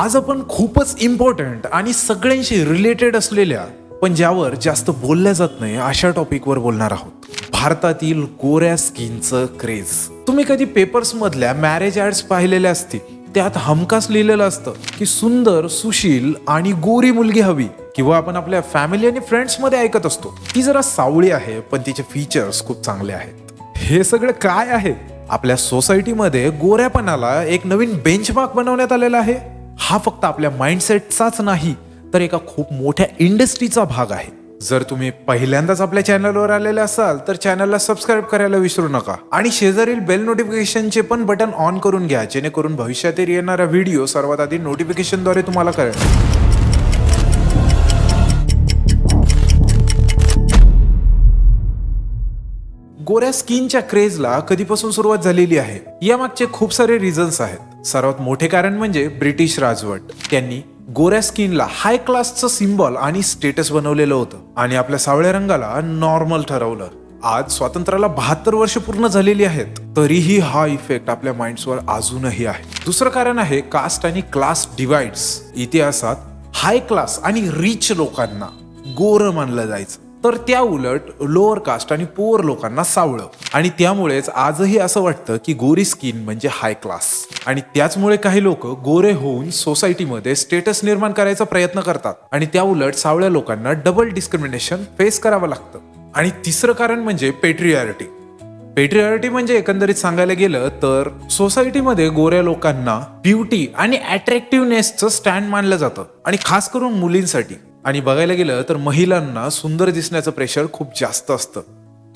आज आपण खूपच इम्पॉर्टंट आणि सगळ्यांशी रिलेटेड असलेल्या पण ज्यावर जास्त बोलल्या जात नाही अशा टॉपिकवर बोलणार आहोत. भारतातील गोऱ्या स्किनचं क्रेज तुम्ही कधी पेपर्स मधल्या मॅरेज ऍड्स पाहिलेल्या असतील? त्यात हमखास लिहिलेलं असतं की सुंदर सुशील आणि गोरी मुलगी हवी. किंवा आपण आपल्या फॅमिली आणि फ्रेंड्समध्ये ऐकत असतो. ती जरा सावळी आहे पण तिचे फीचर्स खूप चांगले आहेत. हे सगळं काय आहे? आपल्या सोसायटीमध्ये गोऱ्यापणाला एक नवीन बेंचमार्क बनवण्यात आलेला आहे? हा फक्त आपल्या माइंडसेटचाच नाही तर एका खूप मोठ्या इंडस्ट्रीचा भाग आहे. जर तुम्ही पहिल्यांदाच आपल्या चॅनलवर आलेले असाल तर चॅनलला सबस्क्राईब करायला विसरू नका. आणि शेजारील बेल नोटिफिकेशनचे पण बटन ऑन करून घ्या जेणेकरून भविष्यातील येणारा व्हिडिओ सर्वात आधी नोटिफिकेशनद्वारे तुम्हाला कळेल. गोऱ्या स्किनच्या क्रेजला कधीपासून सुरुवात झालेली आहे यामागचे खूप सारे रिझन्स आहेत. सर्वात मोठे कारण म्हणजे ब्रिटिश राजवट. त्यांनी गोऱ्या स्किनला हाय क्लासचं सिम्बॉल आणि स्टेटस बनवलेलं होतं आणि आपल्या सावळ्या रंगाला नॉर्मल ठरवलं. आज स्वातंत्र्याला बहात्तर वर्ष पूर्ण झालेली आहेत तरीही हा इफेक्ट आपल्या माइंड्सवर अजूनही आहे. दुसरं कारण आहे कास्ट आणि क्लास डिवाइड्स इतिहासात हाय क्लास आणि रिच लोकांना गोरं मानलं जायचं. तर त्या उलट लोअर कास्ट आणि पुअर लोकांना सावळं. आणि त्यामुळेच आजही असं वाटतं की गोरी स्किन म्हणजे हाय क्लास आणि त्याचमुळे काही लोक गोरे होऊन सोसायटीमध्ये स्टेटस निर्माण करायचा प्रयत्न करतात. आणि त्या उलट सावळ्या लोकांना डबल डिस्क्रिमिनेशन फेस करावं लागतं. आणि तिसरं कारण म्हणजे पेट्रियारिटी पेट्रियारिटी म्हणजे एकंदरीत सांगायला गेलं तर सोसायटीमध्ये गोऱ्या लोकांना ब्युटी आणि अट्रॅक्टिव्हनेसचं स्टँड मानलं जातं. आणि खास करून मुलींसाठी. आणि बघायला गेलं तर महिलांना सुंदर दिसण्याचं प्रेशर खूप जास्त असतं.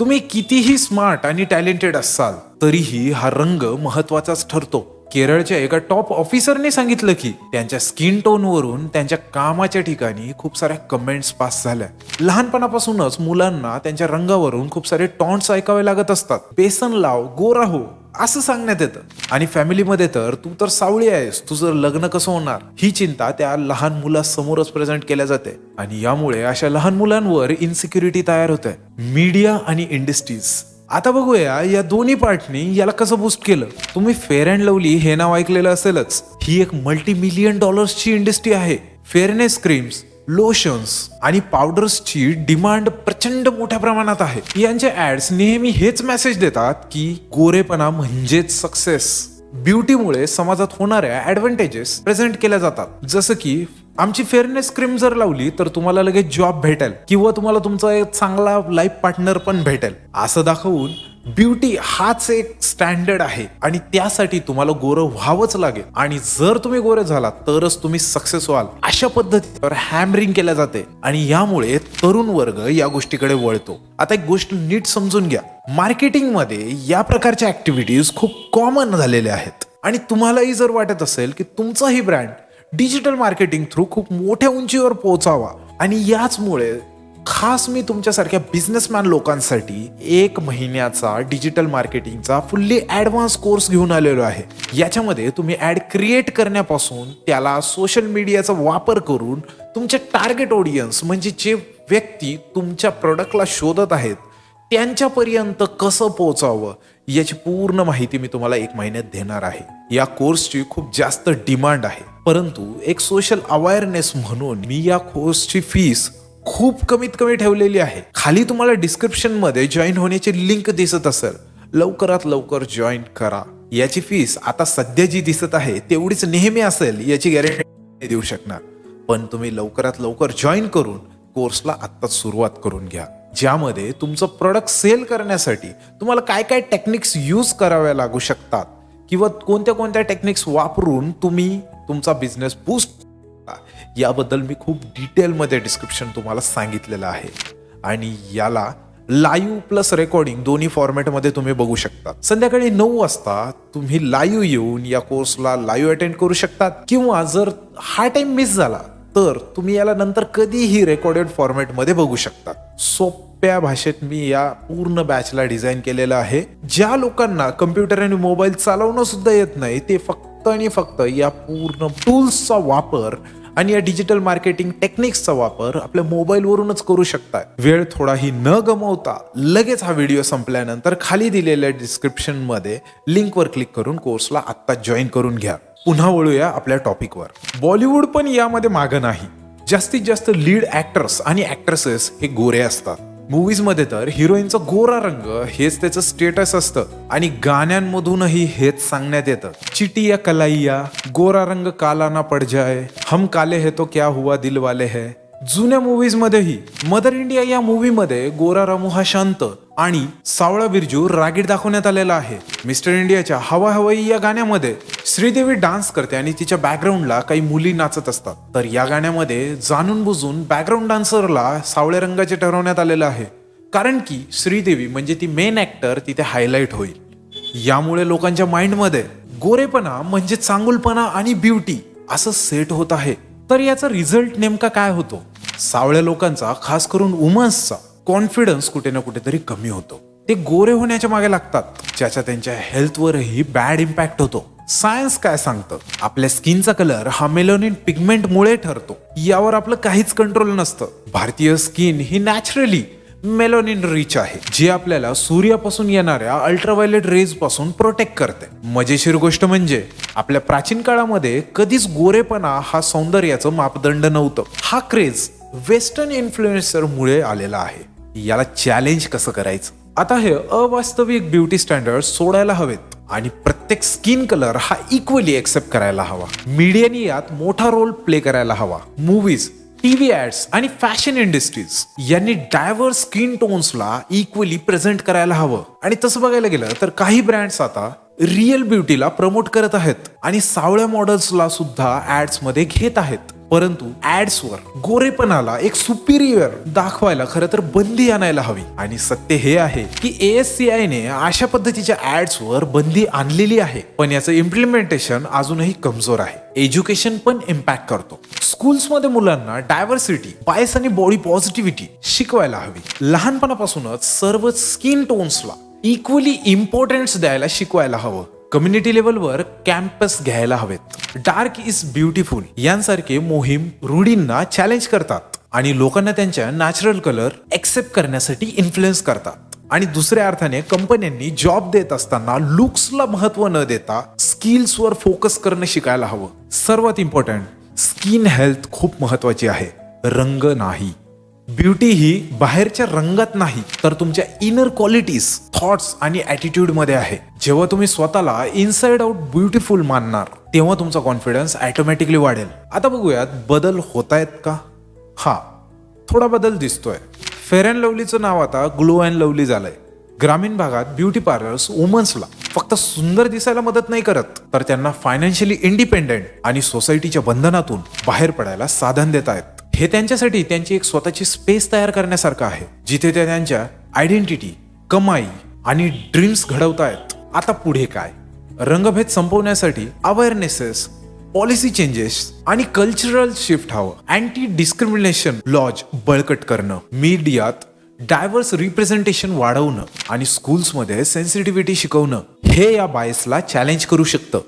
तुम्ही कितीही स्मार्ट आणि टॅलेंटेड असाल तरीही हा रंग महत्वाचाच ठरतो. केरळच्या एका टॉप ऑफिसरने सांगितलं की त्यांच्या स्किन टोनवरून त्यांच्या कामाच्या ठिकाणी खूप साऱ्या कमेंट्स पास झाल्या. लहानपणापासूनच मुलांना त्यांच्या रंगावरून खूप सारे टॉन्ट्स ऐकावे लागत असतात. बेसन लाव गोरा हो. असं सांगण्यात येतं. आणि फॅमिलीमध्ये तर तू तर सावळी आहेस. तुझं लग्न कसं होणार? ही चिंता त्या लहान मुलासमोरच प्रेझेंट केल्या जाते. आणि यामुळे अशा लहान मुलांवर इन्सिक्युरिटी तयार होते. मीडिया आणि इंडस्ट्रीज आता बघूया या दोन्ही पार्टनी याला कसं बूस्ट केलं? तुम्ही फेअर अँड लवली हे नाव ऐकलेलं असेलच. ही एक मल्टी मिलियन डॉलर्सची इंडस्ट्री आहे. फेअरनेस क्रीम्स लोशन्स आणि पावडर्सची डिमांड प्रचंड मोठ्या प्रमाणात आहे. यांचे ऍड्स नेहमी हेच मेसेज देतात की गोरेपणा म्हणजेच सक्सेस ब्युटीमुळे समाजात होणाऱ्या ऍडव्हान्टेजेस प्रेझेंट केल्या जातात. जसं की आमची फेअरनेस क्रीम जर लावली तर तुम्हाला लगेच जॉब भेटेल. किंवा तुम्हाला तुमचा एक चांगला लाईफ पार्टनर पण भेटेल. असं दाखवून ब्युटी हाच एक स्टँडर्ड आहे. आणि त्यासाठी तुम्हाला गोरं व्हावंच लागेल. आणि जर तुम्ही गोरे झाला तरच तुम्ही सक्सेस व्हाल. अशा पद्धतीवर हॅमरिंग केल्या जाते. आणि यामुळे तरुण वर्ग या गोष्टीकडे वळतो. आता एक गोष्ट नीट समजून घ्या. मार्केटिंगमध्ये या प्रकारच्या ऍक्टिव्हिटीज खूप कॉमन झालेल्या आहेत. आणि तुम्हालाही जर वाटत असेल की तुमचाही ब्रँड डिजिटल मार्केटिंग थ्रू खूप मोठ्या उंचीवर पोहोचावा. आणि याचमुळे खास मी तुमच्यासारख्या बिझनेसमॅन लोकांसाठी एक महिन्याचा डिजिटल मार्केटिंगचा फुल्ली ॲडव्हान्स कोर्स घेऊन आलेलो आहे. याच्यामध्ये तुम्ही ॲड क्रिएट करण्यापासून त्याला सोशल मीडियाचा वापर करून तुमचे टार्गेट ऑडियन्स म्हणजे जे व्यक्ती तुमच्या प्रोडक्टला शोधत आहेत त्यांच्यापर्यंत कसं पोहोचावं याची पूर्ण माहिती मी तुम्हाला एक महिन्यात देणार आहे. या कोर्सची खूप जास्त डिमांड आहे. परंतु एक सोशल अवेअरनेस म्हणून मी या कोर्सची फीस खूप कमीत कमी ठेवलेली आहे. खाली तुम्हाला डिस्क्रिप्शनमध्ये जॉईन होण्याची लिंक दिसत असेल. लवकरात लवकर जॉईन करा. याची फीस आता सध्या जी दिसत आहे तेवढीच नेहमी असेल याची गॅरंटी देऊ शकणार. पण तुम्ही लवकरात लवकर जॉईन करून कोर्सला आत्ताच सुरुवात करून घ्या. ज्यामध्ये तुमचं प्रोडक्ट सेल करण्यासाठी तुम्हाला काय काय टेक्निक्स यूज कराव्या लागू शकतात किंवा कोणत्या कोणत्या टेक्निक्स वापरून तुम्ही तुमचा बिझनेस बूस्ट याबद्दल मी खूप डिटेलमध्ये डिस्क्रिप्शन तुम्हाला सांगितलेलं आहे. आणि याला लाईव्ह प्लस रेकॉर्डिंग दोन्ही फॉर्मॅटमध्ये तुम्ही बघू शकता संध्याकाळी नऊ वाजता तुम्ही लाईव्ह येऊन या कोर्सला लाईव्ह अटेंड करू शकतात. किंवा जर हा टाइम मिस झाला तर तुम्ही याला नंतर कधीही रेकॉर्डेड फॉर्मॅटमध्ये बघू शकता सोप्या भाषेत मी या पूर्ण बॅचला डिझाईन केलेलं आहे. ज्या लोकांना कम्प्युटर आणि मोबाईल चालवणं सुद्धा येत नाही ते फक्त फक्त आणि फक्त या पूर्ण टूल्सचा वापर आणि या डिजिटल मार्केटिंग टेक्निक्सचा वापर आपल्या मोबाईलवरूनच करू शकता वेळ थोडाही न गमवता लगेच हा व्हिडिओ संपल्यानंतर खाली दिलेल्या डिस्क्रिप्शनमध्ये लिंकवर क्लिक करून कोर्सला आत्ता जॉईन करून घ्या. पुन्हा वळूया आपल्या टॉपिकवर. बॉलिवूड पण यामध्ये मागं नाही. जास्तीत जास्त लीड ऍक्टर्स आणि ऍक्ट्रेसेस हे गोरे असतात. मूवीजमध्ये तर हिरोईनचा गोरा रंग हेच त्याचं स्टेटस असतं. आणि गाण्यांमधूनही हेच सांगण्यात येतं. चिटिया कलाइया गोरा रंग काला ना पड जाय हम काले है तो क्या हुआ दिल वाले है? जुन्या मूव्हीजमध्येही मदर इंडिया या मूव्हीमध्ये गोरा रामू हा शांत आणि सावळा बिरजू रागीट दाखवण्यात आलेला आहे. मिस्टर इंडियाच्या हवा हवाई या गाण्यामध्ये श्रीदेवी डान्स करते आणि तिच्या बॅकग्राऊंडला काही मुली नाचत असतात. तर या गाण्यामध्ये जाणून बुजून बॅकग्राऊंड डान्सरला सावळ्या रंगाचे ठरवण्यात आलेलं आहे. कारण की श्रीदेवी म्हणजे ती मेन ऍक्टर तिथे हायलाईट होईल. यामुळे लोकांच्या माइंडमध्ये गोरेपणा म्हणजे चांगुलपणा आणि ब्युटी असं सेट होत आहे. तर याचा रिझल्ट नेमका काय होतो? सावळ्या लोकांचा खास करून वुमन्सचा कॉन्फिडन्स कुठे ना कुठेतरी कमी होतो. ते गोरे होण्याच्या मागे लागतात ज्याचा त्यांच्या हेल्थवरही बॅड इम्पॅक्ट होतो. सायन्स काय सांगतं? आपल्या स्किनचा कलर हा मेलोनिन पिगमेंटमुळे ठरतो. यावर आपलं काहीच कंट्रोल नसतं. भारतीय स्किन ही नॅचरली मेलोनिन रिच आहे जी आपल्याला सूर्यापासून येणाऱ्या अल्ट्राव्हायलेट रेजपासून प्रोटेक्ट करते. मजेशीर गोष्ट म्हणजे आपल्या प्राचीन काळामध्ये कधीच गोरेपणा हा सौंदर्याचं मापदंड नव्हतं. हा क्रेज वेस्टर्न इन्फ्लुएन्सरमुळे आलेला आहे. याला चॅलेंज कसं करायचं? आता हे अवास्तविक ब्युटी स्टँडर्ड सोडायला हवेत आणि प्रत्येक स्किन कलर हा इक्वली एक्सेप्ट करायला हवा. मीडियानी यात मोठा रोल प्ले करायला हवा. मूवीज टीव्ही ऍड्स आणि फॅशन इंडस्ट्रीज यांनी डायव्हर्स स्किन टोन्सला इक्वली प्रेझेंट करायला हवं. आणि तसं बघायला गेलं तर काही ब्रँड्स आता रिअल ब्युटीला प्रमोट करत आहेत. आणि सावळ्या मॉडेल्सला सुद्धा ॲड्समध्ये घेत आहेत. परंतु ऍड्सवर गोरेपणाला एक सुपिरियर दाखवायला खरं तर बंदी आणायला हवी. आणि सत्य हे आहे की एएससीआय ने अशा पद्धतीच्या ऍड्सवर बंदी आणलेली आहे. पण याचं इम्प्लिमेंटेशन अजूनही कमजोर आहे. एज्युकेशन पण इम्पॅक्ट करतो. स्कूल्समध्ये मुलांना डायव्हर्सिटी बायस आणि बॉडी पॉझिटिव्हिटी शिकवायला हवी. लहानपणापासूनच सर्व स्किन टोन्सला इक्वली इम्पॉर्टन्स द्यायला शिकवायला हवं. कम्युनिटी लेवलवर कॅम्पस घ्यायला हवेत. डार्क इज ब्युटिफुल यांसारखे मोहीम रूढींना चॅलेंज करतात आणि लोकांना त्यांच्या नॅचरल कलर एक्सेप्ट करण्यासाठी इन्फ्लुएन्स करतात. आणि दुसऱ्या अर्थाने कंपन्यांनी जॉब देत असताना लुक्सला महत्त्व न देता स्किल्सवर फोकस करणं शिकायला हवं. सर्वात इम्पॉर्टंट स्किन हेल्थ खूप महत्वाची आहे. रंग नाही. ब्युटी ही बाहेरच्या रंगात नाही तर तुमच्या इनर क्वालिटीज थॉट्स आणि ॲटिट्यूडमध्ये आहे. जेव्हा तुम्ही स्वतःला इनसाइड आउट ब्युटिफुल मानणार तेव्हा तुमचा कॉन्फिडन्स ॲटोमॅटिकली वाढेल. आता बघूयात बदल होत आहेत का? हा थोडा बदल दिसतोय. फेअर अँड लवलीचं नाव आता ग्लो अँड लवली झालंय. ग्रामीण भागात ब्युटी पार्लर्स वुमन्सला फक्त सुंदर दिसायला मदत नाही करत तर त्यांना फायनान्शियली इंडिपेंडेंट आणि सोसायटीच्या बंधनातून बाहेर पडायला साधन देत आहेत हे त्यांच्यासाठी त्यांची एक स्वतःची स्पेस तयार करण्यासारखं आहे जिथे ते त्यांच्या आयडेंटिटी कमाई आणि ड्रीम्स घडवतायत. आता पुढे काय? रंगभेद संपवण्यासाठी अवेअरनेसेस पॉलिसी चेंजेस आणि कल्चरल शिफ्ट हवं. अँटी डिस्क्रिमिनेशन लॉज बळकट करणं मीडियात डायव्हर्स रिप्रेझेंटेशन वाढवणं आणि स्कूल्समध्ये सेन्सिटिव्हिटी शिकवणं हे या बायसला चॅलेंज करू शकतं.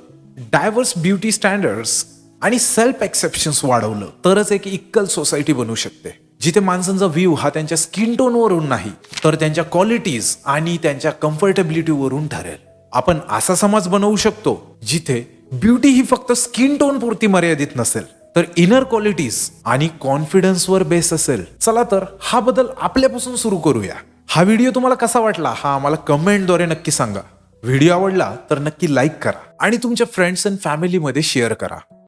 डायव्हर्स ब्युटी स्टँडर्ड्स आणि सेल्फ एक्सेप्शन्स वाढवलं तरच एक इक्कल सोसायटी बनू शकते. जिथे माणसांचा व्ह्यू हा त्यांच्या स्किन टोनवरून नाही तर त्यांच्या क्वालिटीज आणि त्यांच्या कम्फर्टेबिलिटीवरून ठरेल. आपण असा समाज बनवू शकतो जिथे ब्युटी ही फक्त स्किन टोन पुरती मर्यादित नसेल तर इनर क्वालिटीज आणि कॉन्फिडन्सवर बेस असेल. चला तर हा बदल आपल्यापासून सुरू करूया. हा व्हिडिओ तुम्हाला कसा वाटला हा आम्हाला कमेंटद्वारे नक्की सांगा. व्हिडिओ आवडला तर नक्की लाईक करा. आणि तुमच्या फ्रेंड्स अँड फॅमिलीमध्ये शेअर करा.